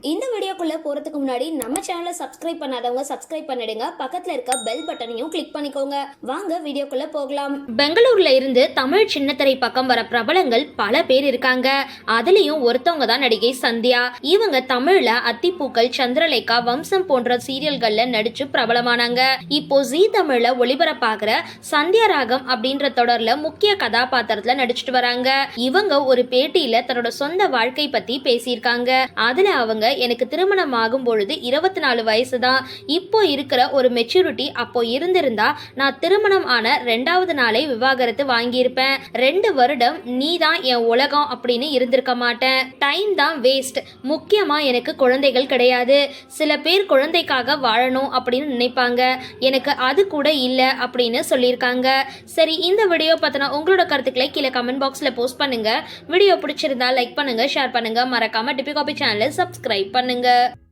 இந்த வீடியோக்குள்ளே போகிறதுக்கு முன்னாடி நம்ம சேனலை சப்ஸ்கிரைப் பண்ணாதவங்க சப்ஸ்கிரைப் பண்ணிடுங்க. பக்கத்தில் இருக்க பெல் பட்டனையும் கிளிக் பண்ணிக்கோங்க. வாங்க வீடியோக்குள்ளே போகலாம். பெங்களூர்ல இருந்து தமிழ் சின்னத்திரை பக்கம் வர பிரபலங்கள் பல பேர் இருக்காங்க. அதுலேயும் ஒருத்தவங்க தான் நடிகை சந்தியா. இவங்க தமிழ்ல அத்திப்பூக்கள் சந்திரலேகா வம்சம் போன்ற சீரியல்கள்ல நடிச்சு பிரபலமானாங்க. இப்போ ஜீ தமிழ்ல ஒளிபரப்பாகிற சந்தியா ராகம் அப்படின்ற தொடர்ல முக்கிய கதாபாத்திரத்துல நடிச்சிட்டு வராங்க. இவங்க ஒரு பேட்டியில தன்னோட சொந்த வாழ்க்கை பத்தி பேசியிருக்காங்க. அதுல அவங்க எனக்கு திரும்ப திருமணம் ஆகும் பொழுது இருபத்தி நாலு வயசு தான் இப்போ இருக்கிற ஒரு மெச்சூரிட்டி அப்போ இருந்திருந்தா நான் திருமணம் ஆன ரெண்டாவது நாளே விவாகரத்து வாங்கியிருப்பேன். ரெண்டு வருடம் நீ தான் என் உலகம் அப்படின்னு இருந்திருக்க மாட்டேன். டைம் தான் வேஸ்ட் முக்கியமா எனக்கு குழந்தைகள் கிடையாது. சில பேர் குழந்தைக்காக வாழணும் அப்படின்னு நினைப்பாங்க. எனக்கு அது கூட இல்லை அப்படின்னு சொல்லியிருக்காங்க. சரி இந்த வீடியோ பார்த்தனா உங்களோட கருத்துக்களை கீழே கமெண்ட் பாக்ஸில் போஸ்ட் பண்ணுங்க. வீடியோ பிடிச்சிருந்தா லைக் பண்ணுங்க ஷேர் பண்ணுங்க. மறக்காம டிபி காபி சேனலை சப்ஸ்கிரைப் the